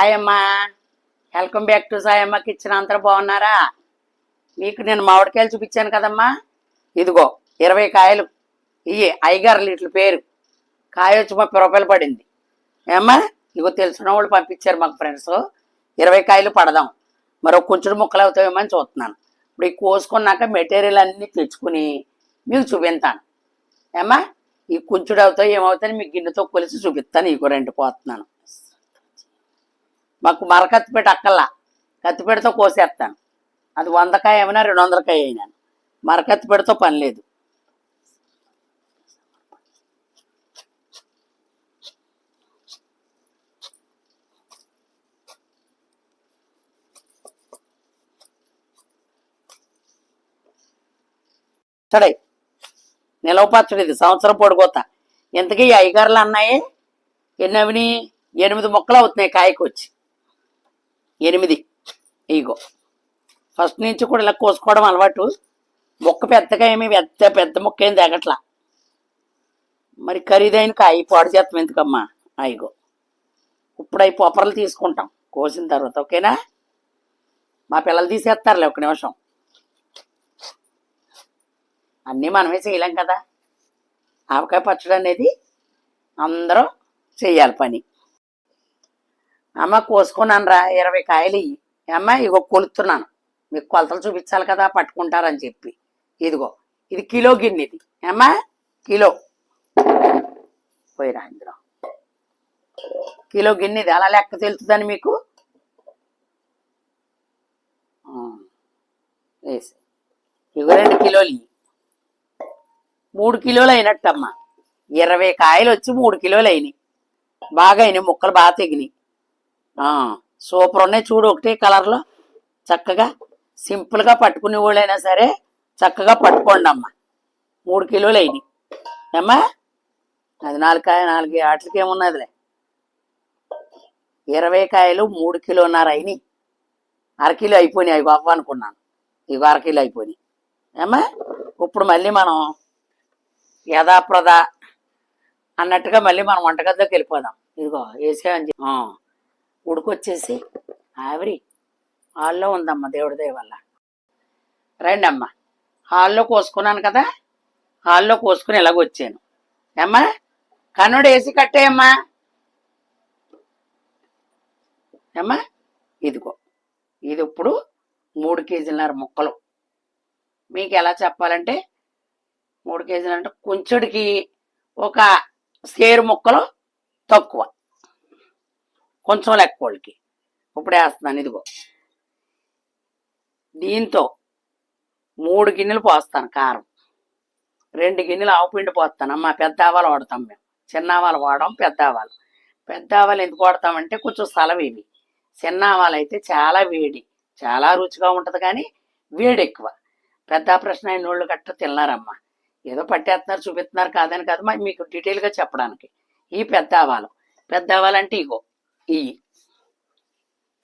Hi welcome back to Sayamma kitchen అందరూ బాగున్నారా? మీకు నేను మామిడికాయలు చూపించాను కదమ్మా. ఇదిగో ఇరవై కాయలు. ఇవి ఐగారు లీటర్ల పేరు. కాయ వచ్చి ముప్పై రూపాయలు పడింది. ఏమ్మా? ఇగో తెలిసిన వాళ్ళు పంపించారు మాకు ఫ్రెండ్స్ ఇరవై కాయలు పడదాం. మరో కొంచెం ముక్కలు అవుతాయేమో అని చూస్తున్నాను. ఇప్పుడు ఇవి కోసుకున్నాక మెటీరియల్ అన్నీ తెచ్చుకుని మీకు చూపిస్తాను. ఏమ్మా? ఈ కుంచుడు అవుతాయి ఏమవుతాయని మీకు గిన్నెతో కొలిసి చూపిస్తాను. ఈ రెండు పోతున్నాను మాకు మర కత్తిపేట అక్కల్లా కత్తిపేటతో కోసేస్తాను. అది వందకాయ ఏమైనా రెండు వందలకాయ అయినాను మర కత్తిపేటతో పని లేదు. సరే. నిలవ ఇది. సంవత్సరం పొడిపోత ఇంతకీ ఈ అన్నాయి? ఎన్ని అవిని? ఎనిమిది మొక్కలు అవుతున్నాయి కాయకు వచ్చి ఎనిమిది. ఇగో. ఫస్ట్ నుంచి కూడా ఇలా కోసుకోవడం అలవాటు. మొక్క పెద్దగా ఏమి పెద్ద పెద్ద మొక్క ఏం తగ్గట్లా మరి ఖరీదైన కాయ పాడు చేస్తాం ఎందుకమ్మా? అయిగో ఇప్పుడు అవి పొపరలు తీసుకుంటాం. కోసిన తర్వాత ఓకేనా? మా పిల్లలు తీసేస్తారులే ఒక నిమిషం. అన్నీ మనమే చేయలేం కదా. ఆవకాయ పచ్చడి అనేది అందరూ చేయాలి పని. అమ్మ కోసుకున్నాను రా ఇరవై కాయలు ఇయ్యి. అమ్మ ఇగో కొలుతున్నాను. మీకు కొలతలు చూపించాలి కదా పట్టుకుంటారని చెప్పి. ఇదిగో ఇది కిలో గిన్నెది అమ్మ కిలో. పోయిరా ఇందులో. కిలో గిన్నె ఇది. అలా లెక్క తెలుతుందని మీకు? వేసి. ఇగో రెండు కిలోలు మూడు కిలోలు అయినట్టమ్మా. ఇరవై కాయలు వచ్చి మూడు కిలోలు అయినాయి. బాగా అయినాయి. ముక్కలు బాగా తెగినాయి. సూపర్ ఉన్నాయి. చూడు ఒకటే కలర్లో చక్కగా సింపుల్గా పట్టుకునే వాళ్ళైనా సరే చక్కగా పట్టుకోండి అమ్మ. మూడు కిలోలు అయినాయి. ఏమ్మా? అది నాలుగు కాయ నాలుగు ఆటలకి ఏమున్నదిలే. ఇరవై కాయలు మూడు కిలోన్నర అయినాయి. అరకిలో అయిపోయినాయి. అవి అవ్వ అనుకున్నాను. ఇవి అరకిలో అయిపోయినాయి. ఏమ్మా? ఇప్పుడు మళ్ళీ మనం యథాప్రద అన్నట్టుగా మళ్ళీ మనం వంటగదిలోకి వెళ్ళిపోదాం. ఇదిగో వేసామని చెప్పి. ఉడుకొచ్చేసి ఆవిరి హాల్లో ఉందమ్మా దేవుడి దయ వల్ల. రండి హాల్లో కోసుకున్నాను కదా హాల్లో కోసుకుని ఎలాగొచ్చాను. ఏమ్మా కన్నుడు వేసి కట్టేయమ్మా. ఏమ్మా ఇదిగో ఇది ఇప్పుడు మూడు కేజీలన్నర ముక్కలు. మీకు ఎలా చెప్పాలంటే మూడు కేజీలు అంటే కొంచెడికి ఒక సేరు ముక్కలు తక్కువ. కొంచెం లెక్కోళ్ళకి ఇప్పుడు వేస్తున్నాను ఇదిగో. దీంతో మూడు గిన్నెలు పోస్తాను కారం. రెండు గిన్నెలు ఆవు పిండి పోస్తాను. అమ్మ పెద్ద ఆవాలు వాడతాం మేము. చిన్న ఆవాలు వాడడం పెద్ద ఆవాలు. పెద్ద ఆవాలు ఎందుకు వాడతామంటే కొంచెం సలవ ఇవి. చిన్న ఆవాలు అయితే చాలా వేడి చాలా రుచిగా ఉంటుంది కానీ వేడి ఎక్కువ. పెద్ద ప్రశ్న అయిన వాళ్ళు గట్ట తిన్నారమ్మా. ఏదో పట్టేస్తున్నారు చూపిస్తున్నారు కాదని కాదు. మీకు డీటెయిల్గా చెప్పడానికి. ఈ పెద్ద ఆవాలు. పెద్ద ఆవాలంటే ఇగో ఈ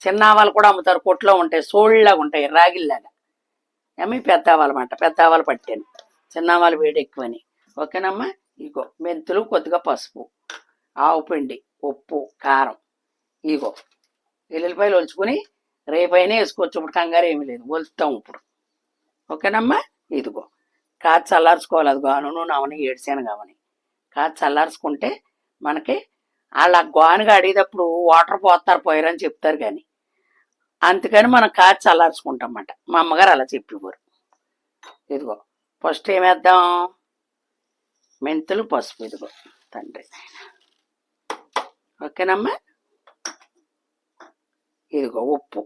చిన్న ఆవాలు కూడా అమ్ముతారు కొట్లో ఉంటాయి సోళ్ళలాగా ఉంటాయి రాగిల్లాగా. అమ్మి పెద్ద ఆవాలు అన్నమాట పెద్ద ఆవాలు పట్టాను. చిన్న ఆవాలు వేడి ఎక్కువని. ఓకేనమ్మా? ఇగో మెంతులు కొద్దిగా పసుపు ఆవు పిండి ఉప్పు కారం. ఇగో ఎల్లుల్లిపాయలు ఒలుచుకుని రేపైనా వేసుకోవచ్చు. ఇప్పుడు కంగారు ఏమీ లేదు. ఒలుస్తాం ఇప్పుడు. ఓకేనమ్మా? ఇదిగో కాదు చల్లార్చుకోవాలి. అది గాను నూనె అవని ఏడ్చాను కావని. కాదు చల్లార్చుకుంటే మనకి వాళ్ళ గోనగా అడిగేటప్పుడు వాటర్ పోస్తారు పోయారని చెప్తారు కానీ అందుకని మనం కాచి చల్లార్చుకుంటాం అన్నమాట మా అమ్మగారు అలా చెప్పేవారు. ఇదిగో ఫస్ట్ ఏమేద్దాం మెంతులు పసుపు. ఇదిగో తండ్రి. ఓకేనమ్మా? ఇదిగో ఉప్పు.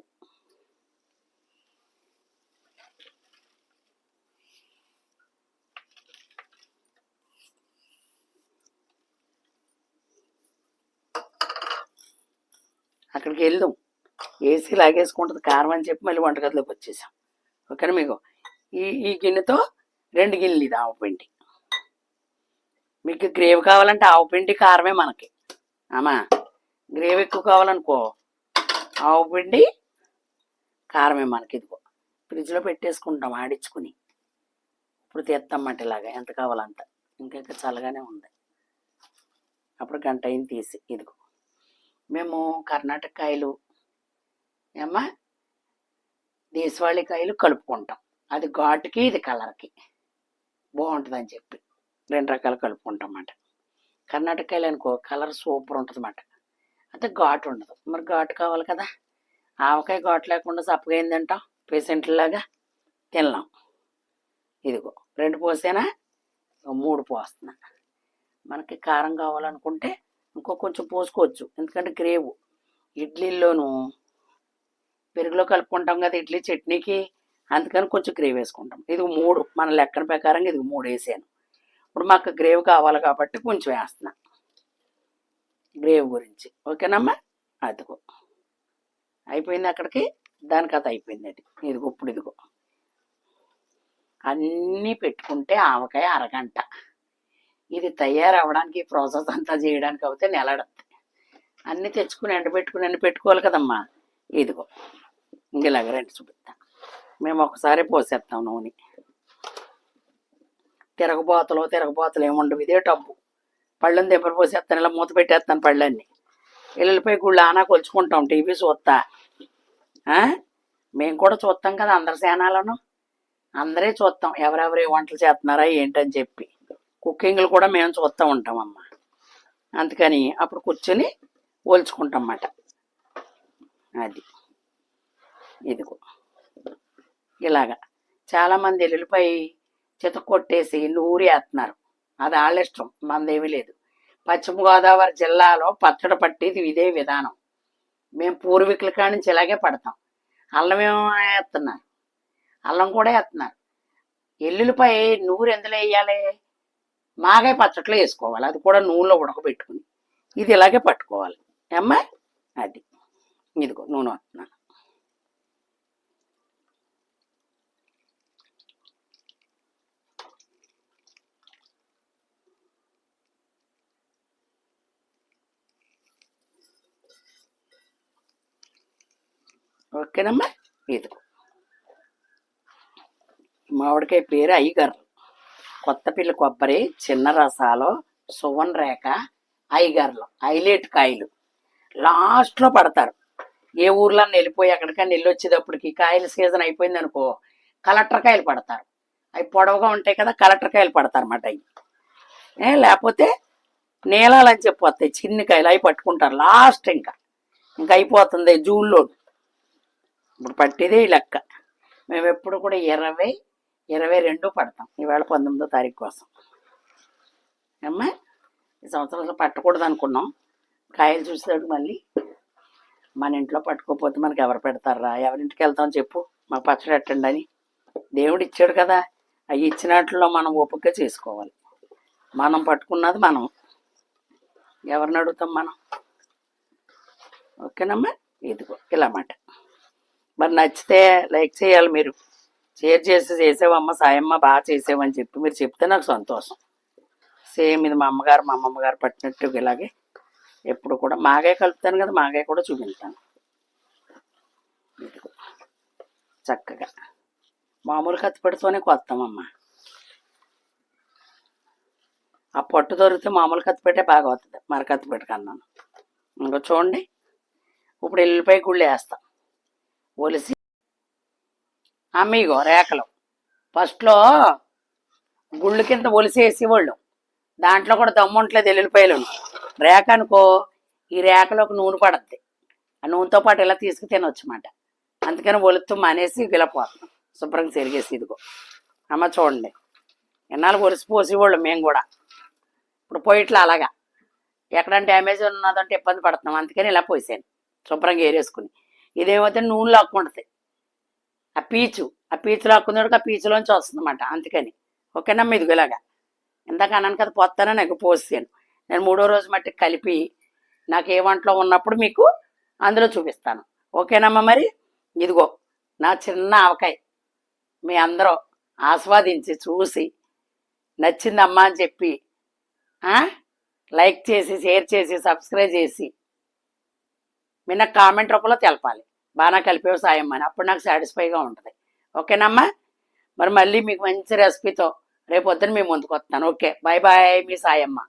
అక్కడికి వెళ్దాం. ఏసీ లాగేసుకుంటుంది కారం అని చెప్పి మళ్ళీ వంటగదిలోకి వచ్చేసాం. ఓకేనా మీకు? ఈ ఈ గిన్నెతో రెండు గిన్నెలు ఇది ఆవుపిండి మీకు గ్రేవీ కావాలంటే ఆవుపిండి కారమే మనకి. ఆమా గ్రేవీ ఎక్కువ కావాలనుకో ఆవుపిండి కారమే మనకి ఇదిగో. ఫ్రిడ్జ్లో పెట్టేసుకుంటాం ఆడించుకుని. ఇప్పుడు తీస్తాం ఇలాగా ఎంత కావాలంత. ఇంకా ఇంకా చల్లగానే ఉంది. అప్పుడు గంట అయింది తీసి ఇదిగో. మేము కర్ణాటక కాయలు ఏమ్మా? దేశవాళీ కాయలు కలుపుకుంటాం. అది ఘాటుకి ఇది కలర్కి. బాగుంటుందని చెప్పి రెండు రకాలు కలుపుకుంటాం అన్నమాట కర్ణాటక కాయలు అనుకో కలర్ సూపర్ ఉంటుంది అన్నమాట ఘాటు ఉండదు. మరి ఘాటు కావాలి కదా. ఆవకాయ ఘాటు లేకుండా చప్పగా ఏం తింటాం? పేషెంట్లాగా తినలాం. ఇదిగో రెండు పోసేనా? మూడు పోస్తున్నా మనకి కారం కావాలనుకుంటే ఇంకో కొంచెం పోసుకోవచ్చు. ఎందుకంటే గ్రేవ్. ఇడ్లీల్లోనూ పెరుగులో కలుపుకుంటాం కదా ఇడ్లీ చట్నీకి అందుకని కొంచెం గ్రేవ్ వేసుకుంటాం. ఇది మూడు మన లెక్కన ప్రకారం ఇది మూడు వేసాను. ఇప్పుడు మాకు గ్రేవ్ కావాలి కాబట్టి కొంచెం వేస్తున్నా. గ్రేవ్ గురించి. ఓకేనమ్మా? అదిగో. అయిపోయింది అక్కడికి? దాని కథ అయిపోయింది అది. ఇదిగో ఇప్పుడు ఇదిగో. అన్నీ పెట్టుకుంటే ఆవకాయ అరగంట. ఇది తయారవడానికి ప్రాసెస్ అంతా చేయడానికి అయితే నెలడద్ది అన్నీ తెచ్చుకుని ఎండబెట్టుకుని ఎండ పెట్టుకోవాలి కదమ్మా. ఇదిగో ఇంకెలాగ రెండు చూపిస్తాను మేము ఒకసారి పోసేస్తాం నూనె. తిరగబోతలు తిరగబోతలు ఏముండవు ఇదే డబ్బు పళ్ళని దెబ్బలు పోసేస్తాను ఇలా మూత పెట్టేస్తాను పళ్ళన్నీ. ఇళ్ళపై గుళ్ళు ఆనా కొలుచుకుంటాం టీవీ చూస్తా. మేము కూడా చూస్తాం కదా అందరి సేనాలను. అందరే చూస్తాం ఎవరెవరు ఏ వంటలు చేస్తున్నారా ఏంటని చెప్పి. కుకింగ్లు కూడా మేము చూస్తూ ఉంటాం అమ్మ. అందుకని అప్పుడు కూర్చొని పోల్చుకుంటాం అన్నమాట అది. ఇదిగో. ఇలాగా. చాలామంది ఎల్లుల్లిపై చిత కొట్టేసి నూరి వేస్తున్నారు. అది వాళ్ళ ఇష్టం. మనదేమీ లేదు. పశ్చిమ గోదావరి జిల్లాలో పచ్చడి పట్టేది ఇదే విధానం. మేము పూర్వీకుల కాడి నుంచి ఇలాగే పడతాం. అల్లం ఏమో వేస్తున్నారు. అల్లం కూడా వేస్తున్నారు. ఎల్లులపై నూరు ఎందులో వేయాలి? మాగాయ పచ్చట్లో వేసుకోవాలి. అది కూడా నూనెలో ఉడకబెట్టుకుని. ఇది ఇలాగే పట్టుకోవాలి. అమ్మా అది. ఇదిగో నూనె వస్తున్నాను. ఓకేనమ్మా? ఇదిగో. మామిడికాయ పేరు అయ్యగారు. కొత్త పిల్ల కొబ్బరి చిన్న రసాలు సువన్ రేఖ ఐగర్లు హైలైట్ కాయలు. లాస్ట్లో పడతారు. ఏ ఊర్లో వెళ్ళిపోయి ఎక్కడికైనా వెళ్ళి వచ్చేటప్పటికి కాయల సీజన్ అయిపోయింది అనుకో కలెక్టర్ కాయలు పడతారు. అవి పొడవుగా ఉంటాయి కదా కలెక్టర్ కాయలు పడతారు అన్నమాట అవి. ఏ లేకపోతే నీలాలని చెప్పి వస్తాయి చిన్ని కాయలు అవి పట్టుకుంటారు లాస్ట్ ఇంకా. ఇంకా అయిపోతుంది జూన్లో ఇప్పుడు పట్టేదే ఈ లెక్క. మేము ఎప్పుడు కూడా ఇరవై ఇరవై రెండు పడతాం ఈవేళ పంతొమ్మిదో తారీఖు కోసం. అమ్మా ఈ సంవత్సరం పట్టకూడదు అనుకున్నాం. కాయలు చూసేటప్పుడు మళ్ళీ మన ఇంట్లో పట్టుకోకపోతే మనకి ఎవరు పెడతారా? ఎవరింటికి వెళ్తాం చెప్పు. మాకు పచ్చడి పెట్టండి అని. దేవుడు ఇచ్చాడు కదా. అవి ఇచ్చినట్లో మనం ఓపిక చేసుకోవాలి. మనం పట్టుకున్నది మనం. ఎవరిని అడుగుతాం మనం? ఓకేనమ్మా? ఇదిగో ఇలా మాట. మరి నచ్చితే లైక్ చేయాలి మీరు. షేర్ చేసి చేసేవమ్మ సాయమ్మ బాగా చేసేవని చెప్పి మీరు చెప్తే నాకు సంతోషం. సేమ్ ఇది మా అమ్మగారు మా అమ్మమ్మగారు పట్టినట్టు ఇలాగే ఎప్పుడు కూడా మాగే కలుపుతాను కదా మాగే కూడా చూపించాను. చక్కగా. మామూలు కత్తిపెడుతూనే కొత్తామమ్మ. ఆ పొట్టు దొరికితే మామూలు కత్తిపెట్టే బాగా వస్తుంది మరి కత్తిపెట్టు కన్నాను ఇంకో చూడండి. ఇప్పుడు ఎల్లిపాయ గుళ్ళు వేస్తాం. ఒలిసి అమ్మిగో రేఖలు. ఫస్ట్లో గుళ్ళు కింద ఒలిసేసేవాళ్ళు. దాంట్లో కూడా దమ్ముంట్లేదు ఎల్లుల్లిపాయలు రేఖ అనుకో ఈ రేఖలోకి ఒక నూనె పడద్ది. ఆ నూనెతో పాటు ఇలా తీసుకు తినొచ్చు అన్నమాట అందుకని ఒలుతూ మానేసి విలపోతాం శుభ్రంగా సెరిగేసి ఇదిగో. అమ్మ చూడండి. ఎన్నాళ్ళు ఒలిసి పోసేవాళ్ళు మేము కూడా. ఇప్పుడు పోయిట్లా అలాగా. ఎక్కడంటే డ్యామేజ్ ఉన్నదంటే ఇబ్బంది పడుతున్నాం. అందుకని ఇలా పోసాను. శుభ్రంగా ఏరేసుకుని. ఇదేమైతే నూనె లాక్కుంటుంది. ఆ పీచు ఆ పీచు లాక్కున్నాడు ఆ పీచులోంచి వస్తుందన్నమాట అందుకని. ఓకేనా ఇదిగో ఇలాగా. ఇందాక అన్నాను కదా పోతానని నాకు పోసాను నేను మూడో రోజు మట్టి కలిపి నాకు ఏ వంటలో ఉన్నప్పుడు మీకు అందులో చూపిస్తాను. ఓకేనమ్మా మరి? ఇదిగో నా చిన్న ఆవకాయ మీ అందరూ ఆస్వాదించి చూసి నచ్చిందమ్మా అని చెప్పి లైక్ చేసి షేర్ చేసి సబ్స్క్రైబ్ చేసి మీ నాకు కామెంట్ రూపంలో తెలపాలి. బాగా కలిపేవి సాయం అని. అప్పుడు నాకు సాటిస్ఫైగా ఉంటుంది. ఓకేనమ్మా? మరి మళ్ళీ మీకు మంచి రెసిపీతో రేపు పొద్దున మీ ముందుకు వస్తాను ఓకే. బాయ్ బాయ్ మీ సాయమ్మ.